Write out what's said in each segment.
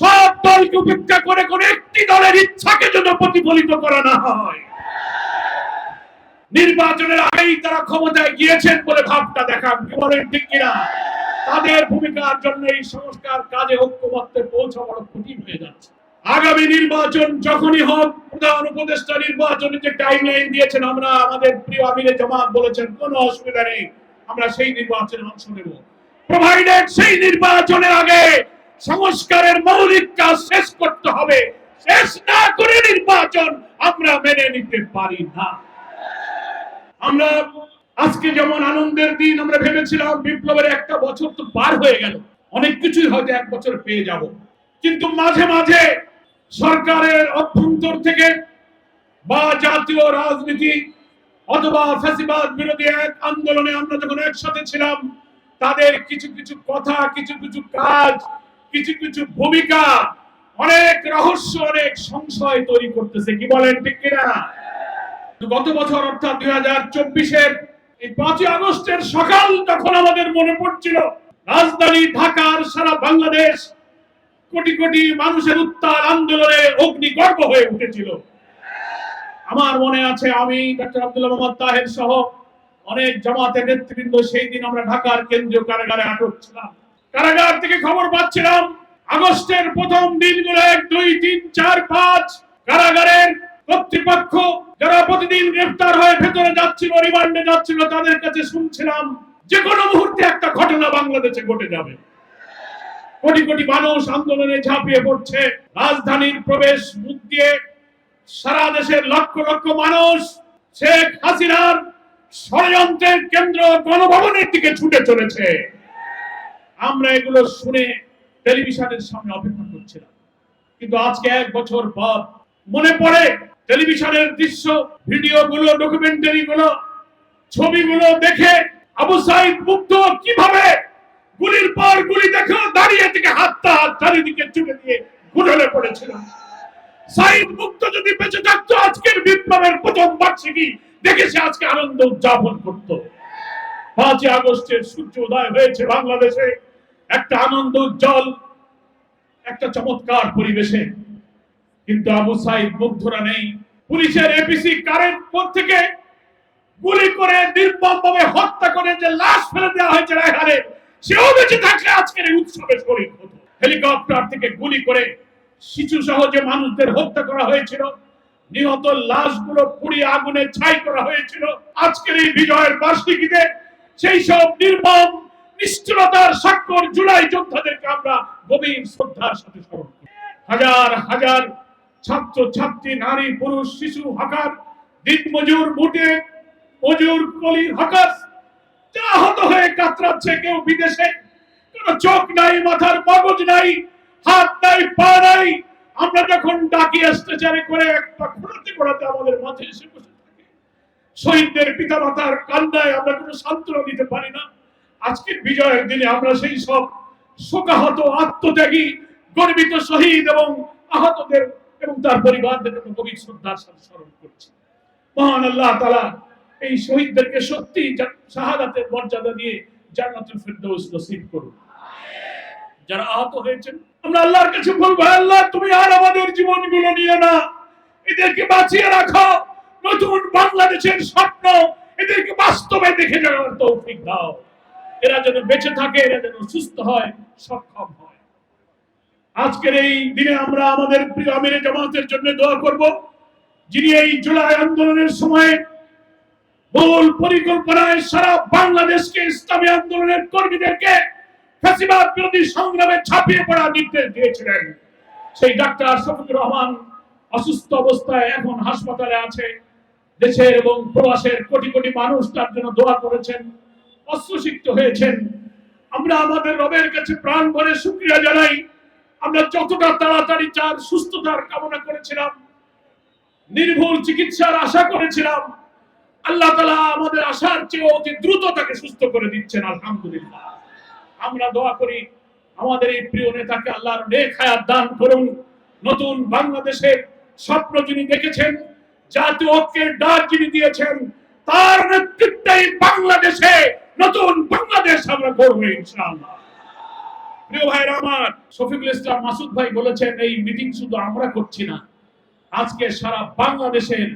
সব দলকে উপেক্ষা করে কোন একটি দলের ইচ্ছাকে যেন প্রতিফলিত করা না হয়। নির্বাচনের আগেই তারা ক্ষমতায় গিয়েছেন বলে ভাবটা দেখান কি বলেন ঠিক কিনা? তাদের ভূমিকার জন্য এই সংস্কার কাজে ঐক্যমত্যে পৌঁছা বড় কঠিন হয়ে যাচ্ছে। আগামী নির্বাচন যখনই হোক, প্রধান উপদেষ্টা নির্বাচনে যে টাইম লাইন দিয়েছেন আমরা। আমাদের প্রিয় আমিরে জামাত বলেছেন, কোনো অসুবিধা নেই, আমরা সেই নির্বাচনে অংশ নেব। প্রোভাইডেড সেই নির্বাচনের আগে সংস্কারের মৌলিক কাজ শেষ করতে হবে। শেষ না করে নির্বাচন আমরা মেনে নিতে পারি না। আমরা আজকে যেমন আনন্দের দিন, আমরা ভেবেছিলাম বিপ্লবের একটা বছর তো পার হয়ে গেল। অনেক কিছুই হয়তো এক বছর পেয়ে যাব। কিন্তু মাঝে মাঝে সরকারের অভ্যন্তর থেকে বা জাতীয় রাজনীতি অথবা ফ্যাসিবাদ বিরোধী এক আন্দোলনে আমরা যখন একসাথে ছিলাম, তাদের কিছু কিছু কথা, কিছু কিছু কাজ কিছু কিছু ভূমিকা, অনেক রহস্য, অনেক সংশয় তৈরি করতেছে। কি বলেন ঠিক কিনা? গত বছর, অর্থাৎ দুই হাজার চব্বিশের এই পাঁচই আগস্টের সকাল যখন আমাদের মনে পড়ছিল, রাজধানী ঢাকার সারা বাংলাদেশ কোটি কোটি মানুষের উত্তাল আন্দোলনে অগ্নি অগ্নিগর্ভ হয়ে উঠেছিল। আমার মনে আছে আমি, ডক্টর আব্দুল্লাহ মোহাম্মদ তাহের সহ অনেক জামাতের নেতৃবৃন্দ, সেই দিন আমরা ঢাকার কেন্দ্রীয় কারাগারে আটক ছিলাম। কারাগার থেকে খবর পাচ্ছিলাম, আগস্টের প্রথম দিনগুলো এক, দুই, তিন, চার, পাঁচ, কারাগারের কর্তৃপক্ষ যারা প্রতিদিন গ্রেফতার হয়ে ভেতরে যাচ্ছিল, রিমান্ডে যাচ্ছিল, তাদের কাছে শুনছিলাম, যে কোনো মুহূর্তে একটা ঘটনা বাংলাদেশে ঘটে যাবে। কোটি কোটি মানুষ আন্দোলনে ঝাঁপিয়ে পড়ছে, রাজধানীর প্রবেশ মুখ দিয়ে সারা দেশের লক্ষ লক্ষ মানুষ শেখ হাসিনার ষড়যন্ত্রের কেন্দ্র গণভবনের দিকে ছুটে চলেছে। আমরা এগুলো শুনে টেলিভিশনের সামনে অপেক্ষা করছিলাম। কিন্তু আজকে এক বছর পর মনে পড়ে টেলিভিশনের দৃশ্য ভিডিও গুলো ডকুমেন্টারি গুলো ছবিগুলো দেখে আবু সাইদ মুগ্ধ কীভাবে গুলির পর গুলি দেখে দাঁড়িয়ে থেকে হাতটা হাত চারিদিকে চুকে দিয়ে গুড়লে পড়েছিল সাইদ মুক্ত যদি বেঁচে থাকতো, আজকের বিপ্লবের প্রথম বার্ষিকী দেখে সে আজকে আনন্দ উদযাপন করত। পাঁচই আগস্টের সূর্য উদয় হয়েছে বাংলাদেশে। একটা আনন্দ উজ্জ্বল, একটা চমৎকার পরিবেশে। কিন্তু আবু সাইদ মুগ্ধরা নেই। পুলিশের এপিসি কারেন্ট পর থেকে? গুলি করে নির্মম ভাবে হত্যা করে যে লাশ ফেলে দেওয়া হয়েছে রায়হানে, সেও বেঁচে থাকলে আজকের এই উৎসবে শরীর হতো হেলিকপ্টার থেকে গুলি করে শিশু সহ যে মানুষদের হত্যা করা হয়েছিল, নিহত লাশগুলো পুড়িয়ে আগুনে ছাই করা হয়েছিল, আজকের এই বিজয়ের বার্ষিকীতে সেই সব নির্মম নিষ্ঠুরতার স্বাক্ষর জুলাই যোদ্ধাদেরকে আমরা গভীর শ্রদ্ধার সাথে স্মরণ করি। হাজার হাজার ছাত্র, ছাত্রী, নারী, পুরুষ, শিশু, হকার দিন মজুর মুটে, মজুর, কলির হকার, যা আহত হয়ে কাতরাচ্ছে কেউ বিদেশে, কোন চোখ নাই, মাথার মগজ নাই, হাত নাই, পা নাই, আমরা যখন ডাকি অত্যাচারে করে একটা আমাদের মাঝে এসে বসে থাকে। শহীদদের পিতা মাতার কান্নায় আমরা কোনো সান্ত্বনা দিতে পারি না। আজকের বিজয়ের দিনে আমরা সেই সব শোকাহত, আত্মত্যাগী, গর্বিত শহীদ এবং আহতদের এবং তার পরিবারদের জন্য গভীর শ্রদ্ধার সাথে স্মরণ করছি। মহান আল্লাহ তালা এই শহীদদেরকে সত্যি শাহাদাতের মর্যাদা দিয়ে জান্নাতুল ফেরদৌস নসিব করুন। যারা আহত হয়েছেন, আমরা আল্লাহর কাছে বলব আল্লাহ, তুমি আর আমাদের জীবনগুলো নিয়ে না। এদেরকে বাঁচিয়ে রাখো। নতুন বাংলাদেশের স্বপ্ন এদেরকে বাস্তবে দেখে যাওয়ার তৌফিক দাও। এরা যেন বেঁচে থাকে, এরা যেন সুস্থ হয়, সক্ষম হয়। আজকের এই দিনে আমরা আমাদের প্রিয় আমিরে জামাতের জন্য দোয়া করব, যিনি এই জুলাই আন্দোলনের সময় মূল পরিকল্পনায় সারা বাংলাদেশকে ইসলামী আন্দোলনের কর্মীদেরকে ফ্যাসিবাদ বিরোধী সংগ্রামে ছাপিয়ে পড়ার নির্দেশ দিয়েছিলেন। সেই ডাক্তার শফিকুর রহমান অসুস্থ অবস্থায় এখন হাসপাতালে আছে। দেশের এবং প্রবাসের কোটি কোটি মানুষ তার জন্য দোয়া করেছেন। অস্ত্রসিক্ত হয়েছেন। আমরা আমাদের রবের কাছে প্রাণ ভরে শুক্রিয়া জানাই। আমরা যতটা তাড়াতাড়ি চার সুস্থতার কামনা করেছিলাম, নির্ভুল চিকিৎসার আশা করেছিলাম, আল্লাহ তালা আমাদের আশার চেয়ে অতি দ্রুত তাকে সুস্থ করে দিচ্ছেন, আলহামদুলিল্লাহ। আমরা দোয়া করি, আমাদের এই প্রিয় নেতাকে আল্লাহর নেক হায়াত দান করুন। নতুন বাংলাদেশে স্বপ্ন যিনি দেখেছেন, জাতীয় ঐক্যের ডাক যিনি দিয়েছেন, তার নেতৃত্বেই বাংলাদেশে নতুন বাংলাদেশ আমরা গড়ব ইনশাআল্লাহ। প্রিয় ভাইরা আমার, শফিকুল ইসলাম মাসুদ ভাই বলেছেন, এই মিটিং শুধু আমরা করছি না। আজকে সারা বাংলাদেশের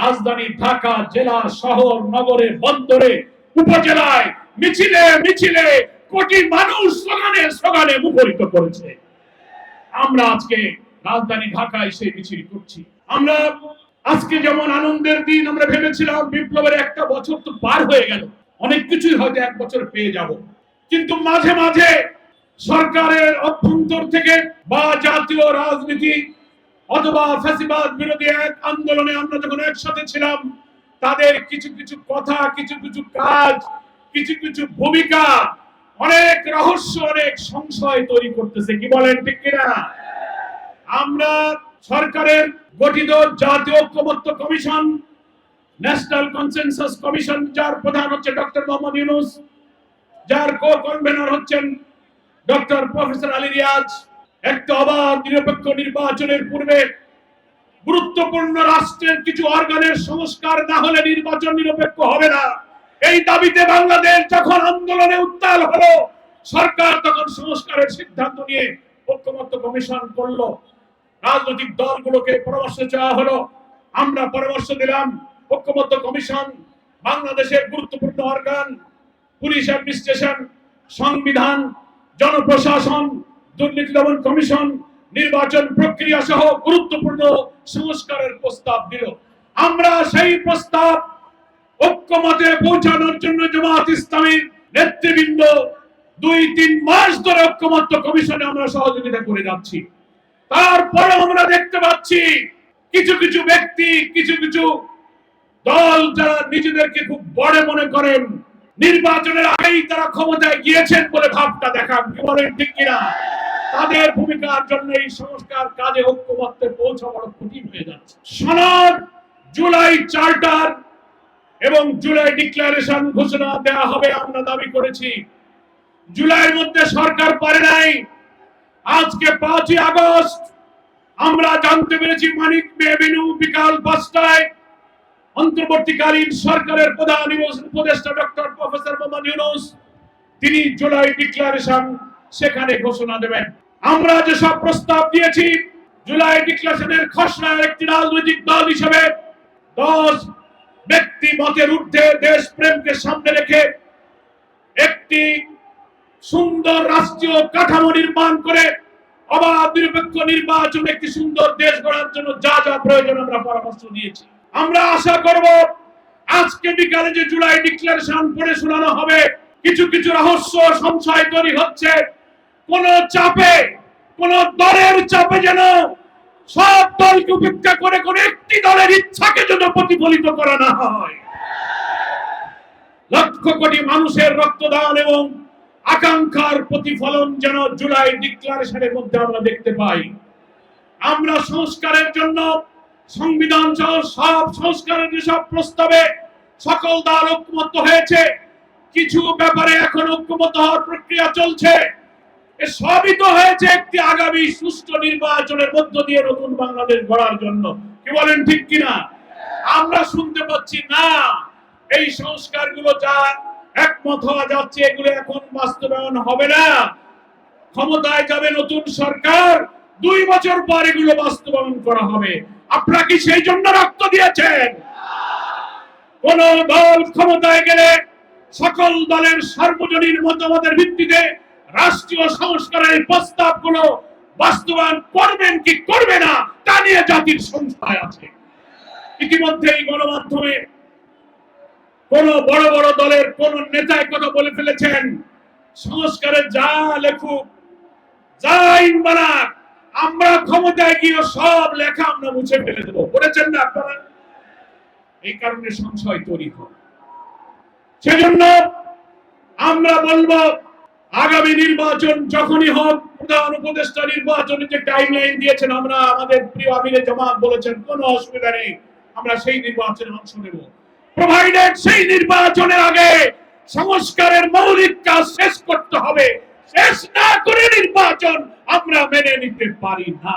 রাজধানী ঢাকা জেলা, শহর, নগরে, বন্দরে, উপজেলায় মিছিলে মিছিলে কোটি মানুষ স্লোগানে স্লোগানে মুখরিত করেছে। আমরা আজকে রাজধানী ঢাকায় সেই মিছিল করছি। আমরা আজকে যেমন আনন্দের দিন, আমরা ভেবেছিলাম বিপ্লবের একটা বছর তো পার হয়ে গেল। অনেক কিছুই হয়তো এক বছর পেয়ে যাব। কিন্তু মাঝে মাঝে সরকারের অভ্যন্তর থেকে বা জাতীয় রাজনীতি অথবা ফ্যাসিবাদ বিরোধী এক আন্দোলনে আমরা যখন একসাথে ছিলাম, তাদের কিছু কিছু কথা, কিছু কিছু কাজ, কিছু কিছু ভূমিকা, অনেক রহস্য, অনেক সংশয় তৈরি করতেছে। কি বলেন ঠিক কিনা? আমরা সরকারের গঠিত জাতীয় ঐক্যমত্য কমিশন ন্যাশনাল কনসেনসাস কমিশন যার প্রধান হচ্ছে ডক্টর মোহাম্মদ ইউনুস, যার কো কনভেনর হচ্ছেন ডক্টর প্রফেসর আলী রিয়াজ। একটা অবাধ, নিরপেক্ষ নির্বাচনের পূর্বে গুরুত্বপূর্ণ রাষ্ট্রের কিছু অর্গানের সংস্কার না হলে নির্বাচন নিরপেক্ষ হবে না। এই দাবিতে বাংলাদেশ যখন আন্দোলনে উত্তাল হলো, সরকার তখন সংস্কারের সিদ্ধান্ত নিয়ে ঐক্যমত্য কমিশন করল। রাজনৈতিক দলগুলোকে পরামর্শ চাওয়া হলো। আমরা পরামর্শ দিলাম ঐক্যমত্য কমিশন, বাংলাদেশের গুরুত্বপূর্ণ অর্গান পুলিশ অ্যাডমিনিস্ট্রেশন, সংবিধান, জনপ্রশাসন, দুর্নীতি দমন কমিশন, নির্বাচন প্রক্রিয়া সহ গুরুত্বপূর্ণ সংস্কারের প্রস্তাব দিল। আমরা সেই প্রস্তাব ঐক্যমতে পৌঁছানোর জন্য জামাত ইসলামীর নেতৃবৃন্দ দুই তিন মাস ধরে ঐক্যমত্য কমিশনে আমরা সহযোগিতা করে যাচ্ছি। তারপরে আমরা দেখতে পাচ্ছি কিছু কিছু ব্যক্তি, কিছু কিছু দল যারা নিজেদেরকে খুব বড় মনে করেন, নির্বাচনের আগেই তারা ক্ষমতায় গিয়েছেন বলে ভাবটা দেখান। কি বলেন, ঠিক কিনা? তাদের ভূমিকার জন্য এই সংস্কার কাজে ঐক্যমত্যে পৌঁছা বড় কঠিন হয়ে যাচ্ছে। সনদ, জুলাই চার্টার এবং জুলাই ডিক্লারেশন ঘোষণা দেওয়া হবে, আমরা দাবি করেছি। জুলাইয়ের মধ্যে সরকার পারে নাই। আজকে পাঁচই আগস্ট, আমরা জানতে পেরেছি মানিক এভিনিউ বিকাল পাঁচটায় অন্তর্বর্তীকালীন সরকারের প্রধান উপদেষ্টা ডক্টর প্রফেসর মোহাম্মদ ইউনুস, তিনি জুলাই ডিক্লারেশন সেখানে ঘোষণা দেবেন। আমরা যে সব প্রস্তাব দিয়েছি, জুলাই ডিক্লারেশনের খসড়া একটি রাজনৈতিক দল হিসেবে দশ ব্যক্তি মতের ঊর্ধ্বে দেশ প্রেমকে সামনে রেখে একটি সুন্দর রাষ্ট্রীয় কাঠামো নির্মাণ করে অবাধ নিরপেক্ষ নির্বাচন, একটি সুন্দর দেশ গড়ার জন্য যা যা প্রয়োজন আমরা পরামর্শ দিয়েছি। আমরা আশা করব আজকে বিকালে যে জুলাই ডিক্লারেশন পড়ে শোনানো হবে, কিছু কিছু রহস্য সংশয় তৈরি হচ্ছে। কোন চাপে, কোন দলের চাপে যেন সব দলকে উপেক্ষা করে কোন একটি দলের ইচ্ছাকে যেন প্রতিফলিত করা না হয়। লক্ষ কোটি মানুষের রক্তদান এবং আকাঙ্ক্ষার প্রতিফলন যেন জুলাই ডিক্লারেশনের মধ্যে আমরা দেখতে পাই। আমরা সংস্কারের জন্য সংবিধান সহ সব সংস্কারের যেসব প্রস্তাবে সকল দল ঐক্যমত্য হয়েছে, কিছু ব্যাপারে এখন ঐক্যমত হওয়ার প্রক্রিয়া চলছে। সবই তো হয়েছে একটি আগামী সুষ্ঠু নির্বাচনের মধ্য দিয়ে নতুন বাংলাদেশ গড়ার জন্য। কি বলেন ঠিক কিনা? আমরা শুনতে পাচ্ছি না। এই সংস্কারগুলো যা একমত হওয়া যাচ্ছে, এগুলো এখন বাস্তবায়ন হবে না। ক্ষমতায় যাবে নতুন সরকার, দুই বছর পর এগুলো বাস্তবায়ন করা হবে। আপনারা কি সেই জন্য রক্ত দিয়েছেন। কোন দল ক্ষমতায় গেলে সকল দলের সার্বজনীন মতামতের ভিত্তিতে রাষ্ট্রীয় সংস্কারের প্রস্তাবগুলো বাস্তবায়ন করবেন কি করবে না, তা নিয়ে জাতির সংস্থায় আছে। ইতিমধ্যেই গণমাধ্যমে কোন বড় বড় দলের কোন নেতায় কথা বলে ফেলেছেন, সংস্কারে যা লেখুক, যা আইন বানাক আমরা ক্ষমতায় গিয়ে সব লেখা আমরা মুছে ফেলে দেবো। করেছেন না আপনারা? এই কারণে সংশয় তৈরি হয়। সেজন্য আমরা বলব, আগামী নির্বাচন যখনই হোক, প্রধান উপদেষ্টা যে দিয়েছেন আমরা, আমাদের প্রিয় আমিরে জামাত বলেছেন, কোনো অসুবিধা নেই, আমরা সেই নির্বাচনে অংশ নেব। প্রোভাইডেড সেই নির্বাচনের আগে সংস্কারের মৌলিক কাজ শেষ করতে হবে। শেষ না করে নির্বাচন আমরা মেনে নিতে পারি না।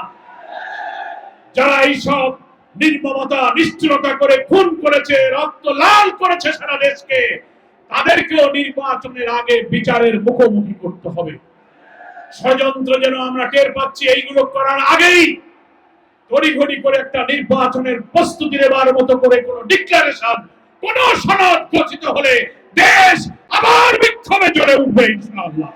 যারা এইসব নির্মমতা, নিষ্ঠুরতা করে খুন করেছে, রক্ত লাল করেছে সারা দেশকে, তাদেরকেও নির্বাচনের আগে বিচারের মুখোমুখি করতে হবে। ষড়যন্ত্র যেন আমরা টের পাচ্ছি, এইগুলো করার আগেই তড়িঘড়ি করে একটা নির্বাচনের প্রস্তুতি নেবার মতো করে কোন ডিক্লারেশন, কোন সনদ ঘোষিত হলে দেশ আবার বিক্ষোভে জ্বলে উঠবে ইনশাআল্লাহ।